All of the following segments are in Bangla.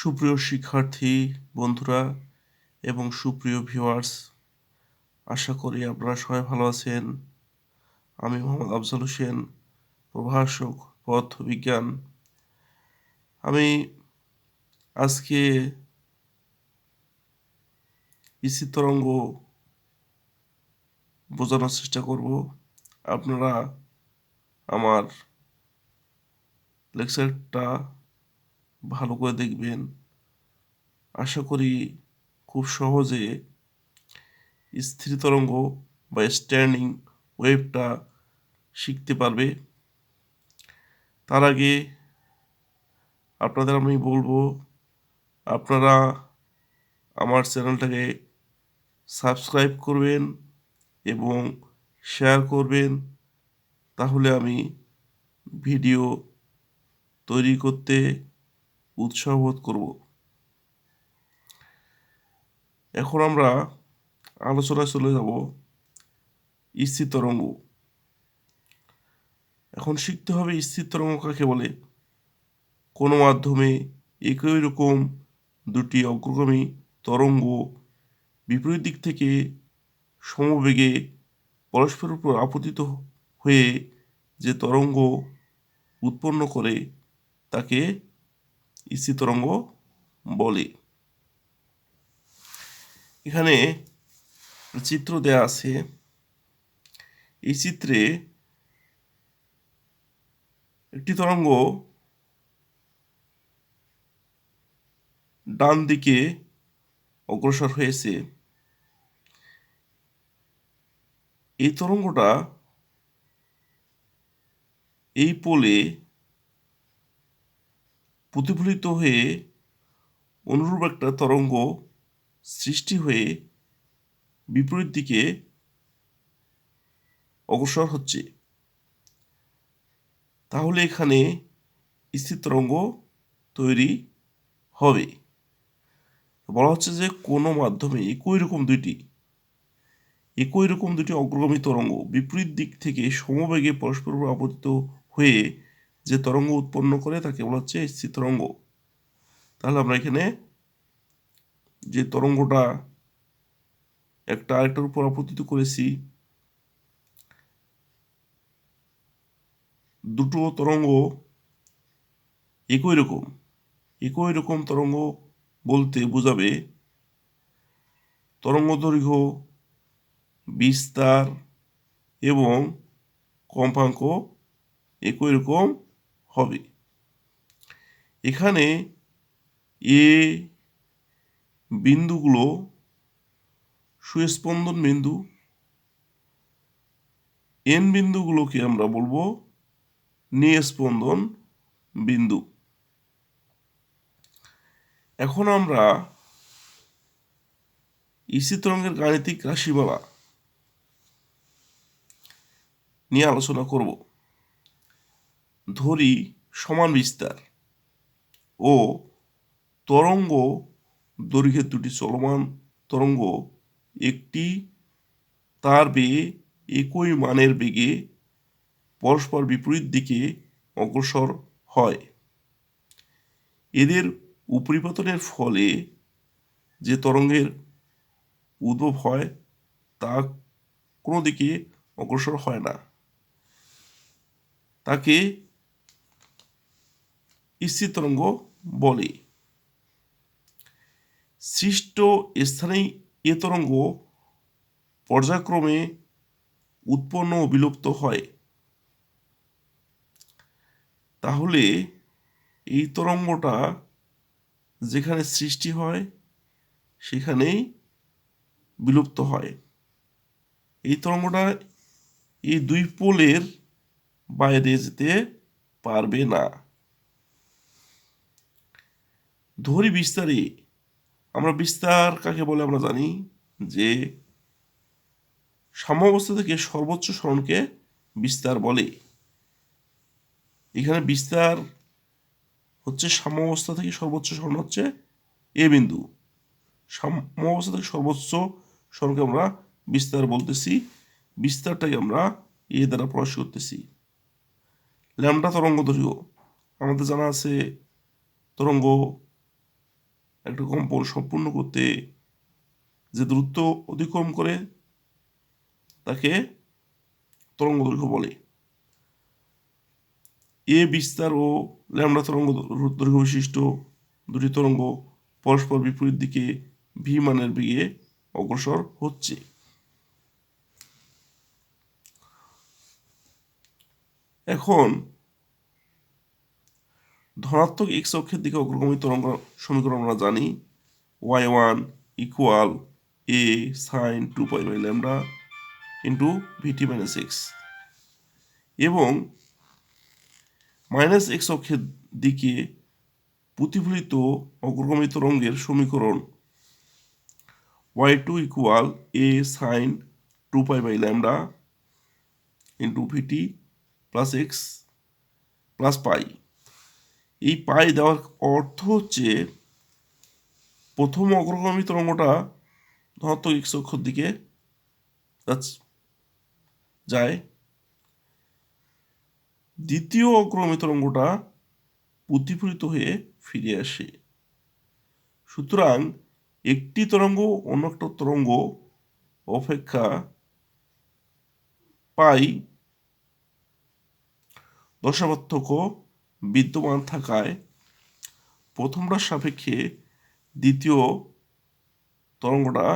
সুপ্রিয় শিক্ষার্থী, বন্ধুরা এবং সুপ্রিয় ভিউয়ার্স আশা করি আপনারা সবাই ভালো আছেন। আমি মোহাম্মদ আফজল হোসেন, প্রভাষক পদার্থ বিজ্ঞান আমি আজকে ইসি তরঙ্গ বোঝানোর চেষ্টা করব। আপনারা আমার লেকচারটা ভালো করে দেখবেন। আশা করি খুব সহজে স্থির তরঙ্গ বা স্ট্যান্ডিং ওয়েভটা শিখতে পারবে। তার আগে আপনাদের আমি বলব, আপনারা আমার চ্যানেলটাকে সাবস্ক্রাইব করবেন এবং শেয়ার করবেন। তাহলে আমি ভিডিও তৈরি করতে উৎসাহ বোধ করব। এখন আমরা আলোচনায় চলে যাব স্থির তরঙ্গ এখন শিখতে হবে স্থির তরঙ্গ কাকে বলে। কোনো মাধ্যমে একই রকম দুটি অগ্রগামী তরঙ্গ বিপরীত দিক থেকে সমবেগে পরস্পরের উপর আপতিত হয়ে যে তরঙ্গ উৎপন্ন করে তাকে স্থির তরঙ্গ বলে। এখানে চিত্র দেয়া আছে। এই চিত্রে একটি তরঙ্গ ডান দিকে অগ্রসর হয়েছে। এই তরঙ্গটা এই পোলে প্রতিফলিত হয়ে অনুরূপ একটা তরঙ্গ সৃষ্টি হয়ে বিপরীত দিকে অগ্রসর হচ্ছে। তাহলে এখানে স্থির তরঙ্গ তৈরি হবে। বলা হচ্ছে যে কোনো মাধ্যমে একই রকম দুইটি, একই রকম দুটি অগ্রগামী তরঙ্গ বিপরীত দিক থেকে সমবেগে পরস্পর আপতিত হয়ে যে তরঙ্গ উৎপন্ন করে তাকে বলা হচ্ছে স্থির তরঙ্গ তাহলে আমরা এখানে যে তরঙ্গটা একটা আরেকটার উপর আপতিত করেছি, দুটো তরঙ্গ একই রকম একই রকম তরঙ্গ বলতে বোঝাবে তরঙ্গ দৈর্ঘ্য, বিস্তার এবং কম্পাঙ্ক একই রকম হবে। এখানে এ বিন্দুগুলো সুস্পন্দন বিন্দু, এন বিন্দুগুলোকে আমরা বলব নিস্পন্দন বিন্দু। এখন আমরা ইসি তরঙ্গের গাণিতিক রাশিমালা নিয়ে আলোচনা করব। ধরি সমান বিস্তার। ও তরঙ্গ দৈর্ঘ্যের দুটি চলমান তরঙ্গ, একটি তার বেগে একই মানের বেগে পরস্পর বিপরীত দিকে অগ্রসর হয়। এদের উপরিপতনের ফলে যে তরঙ্গের উদ্ভব হয়, তা কোনো দিকে অগ্রসর হয় না। তাকে স্থির তরঙ্গ বলে। সৃষ্ট স্থানেই এ তরঙ্গ পর্যায়ক্রমে উৎপন্ন ও বিলুপ্ত হয়। তাহলে এই তরঙ্গটা যেখানে সৃষ্টি হয়, সেখানেই বিলুপ্ত হয়। এই তরঙ্গটা এই দুই পোলের বাইরে যেতে পারবে না। ধরি বিস্তারে, আমরা বিস্তার কাকে বলে আমরা জানি? যে সাম্যাবস্থা থেকে সর্বোচ্চ স্মরণকে বিস্তার বলে। এখানে বিস্তার হচ্ছে সাম্যাবস্থা থেকে সর্বোচ্চ স্মরণ হচ্ছে এ বিন্দু। সাম্যাবস্থা থেকে সর্বোচ্চ স্মরণকে আমরা বিস্তার বলতেছি। বিস্তারটাকে আমরা এ দ্বারা প্রকাশ করতেছি। ল্যামডা তরঙ্গ দৈর্ঘ্য। আমাদের জানা আছে তরঙ্গ একটা কম্পন সম্পূর্ণ করতে যে দূরত্ব অতিক্রম করে, তাকে তরঙ্গ দৈর্ঘ্য বলে। এ বিস্তার ও ল্যামডা তরঙ্গ দৈর্ঘ্য বিশিষ্ট দুটি তরঙ্গ পরস্পর বিপরীত দিকে ভি মানের বেগে অগ্রসর হচ্ছে। এখন ধনাত্মক এক্স অক্ষের দিকে অগ্রগামী তরঙ্গ সমীকরণ আমরা জানি। Y one equal A sine two pi by lambda into VT minus X এবং মাইনাস এক্স অক্ষের দিকে প্রতিফলিত অগ্রগামী তরঙ্গের সমীকরণ Y two equal A sine two pi by lambda into VT plus X plus pi এই পাই দেওয়ার অর্থ হচ্ছে, প্রথম অগ্রগামী তরঙ্গটা ধনাত্মক এক্স অক্ষর দিকে যায়। দ্বিতীয় অগ্রগামী তরঙ্গটা প্রতিফলিত হয়ে ফিরে আসে। সুতরাং একটি তরঙ্গ অন্য একটা তরঙ্গ অপেক্ষা পাই দশাপার্থক্য বিদ্যমান থাকায় প্রথমটার সাপেক্ষে দ্বিতীয় তরঙ্গটা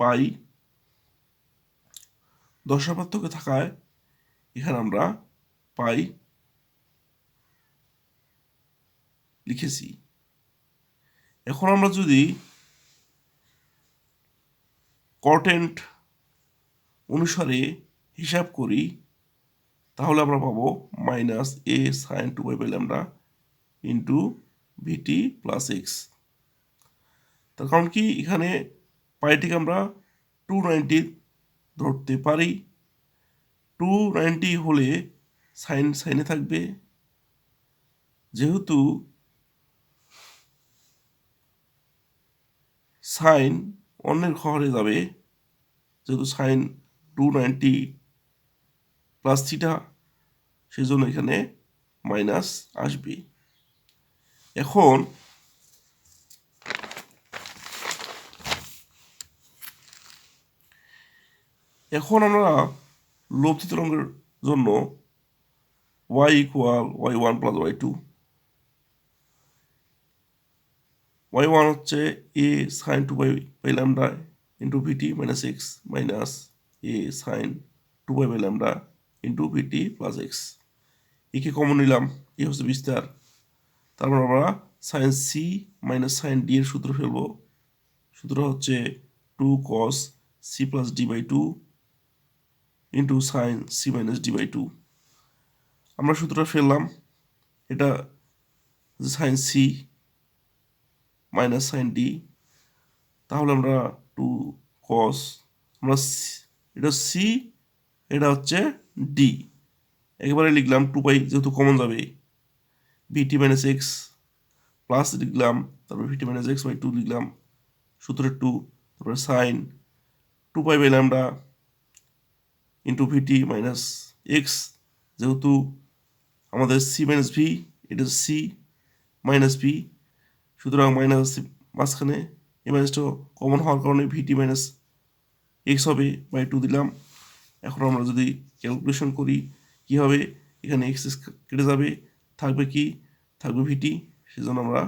পাই দশাপার্থক্য থাকায় এখানে আমরা পাই লিখেছি। এখন আমরা যদি কর্টেন্ট অনুসারে হিসাব করি তাহলে আমরা পাবো minus A sine two by lambda into VT plus X তার কারণ কি এখানে পাইটিকে আমরা টু নাইনটি ধরতে পারি। টু নাইনটি হলে সাইন সাইনে থাকবে। যেহেতু সাইন অন্যের ঘরে যাবে, যেহেতু sine two ninety plus theta সেই জন্য এখানে মাইনাস আসবে। এখন এখন আমরা লব্ধি তরঙ্গের জন্য Y equal Y one plus Y two Y one হচ্ছে A sine two by by lambda into VT minus X minus A sine two by by lambda into VT plus X একে কমন নিলাম এ হচ্ছে বিস্তার। তারপর আমরা sine C minus sine D এর সূত্র ফেলব। সূত্র হচ্ছে two cos C plus D by two into sine C minus D by two আমরা সূত্রটা ফেললাম, এটা sine C minus sine D তাহলে আমরা টু কস আমরা এটা সি এটা হচ্ছে ডি একেবারে লিখলাম টু পাই যেহেতু কমন যাবে। ভিটি মাইনাস এক্স প্লাস লিখলাম, তারপর v t minus x by two লিখলাম সূত্রের টু তারপরে sine two pi by lambda into VT minus X যেহেতু আমাদের সি মাইনাস ভি এটা সি মাইনাস ভি সুতরাং মাইনাস মাঝখানে এ মাইনাসটা কমন হওয়ার কারণে ভিটি মাইনাস এক্স হবে বাই টু দিলাম। এখন আমরা যদি ক্যালকুলেশন করি, কী হবে? এখানে এক্স কেটে যাবে, থাকবে কি? থাকবে ভিটি সেজন্য আমরা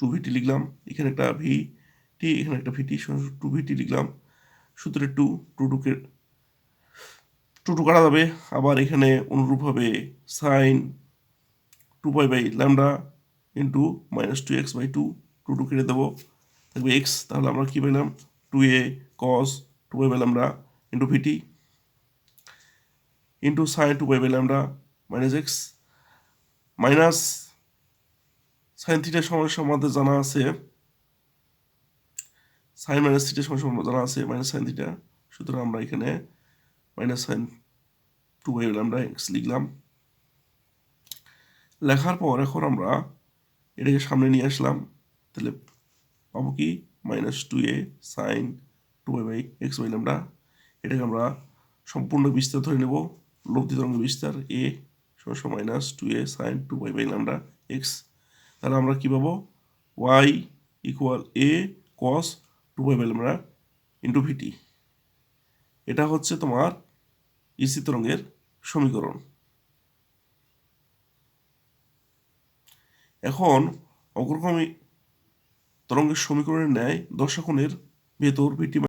টু ভিটি লিখলাম। এখানে একটা ভিটি এখানে একটা ভিটি টু ভিটি লিখলাম। সূত্রে টু টু টুকে টু টু কাটা যাবে। আবার এখানে অনুরূপভাবে sine two pi by lambda into minus two X by two two two কেটে দেবো। থাকবে এক্স তাহলে আমরা কী পেলাম? Two A cos two pi by lambda into VT into sine two pi by lambda minus X minus sine থিটার সমস্যা আমাদের জানা আছে। সাইন মাইনাস থিটার সমস্যা জানা আছে মাইনাস সাইন থিটা সুতরাং আমরা এখানে minus sine two by lambda X লিখলাম। লেখার পর এখন আমরা এটাকে সামনে নিয়ে আসলাম। তাহলে পাবো কি? Minus two A sine two by by X by lambda এটাকে আমরা সম্পূর্ণ বিস্তার ধরে নেব। লব্ধি তরঙ্গ বিস্তার এ সমস্যা minus two A sine two by by lambda X তাহলে আমরা কী পাবো? Y equal A cos two by lambda into VT এটা হচ্ছে তোমার ইসি তরঙ্গের সমীকরণ। এখন অগ্রগামী তরঙ্গের সমীকরণের ন্যায় দশাকোণের ভেতর ভিটি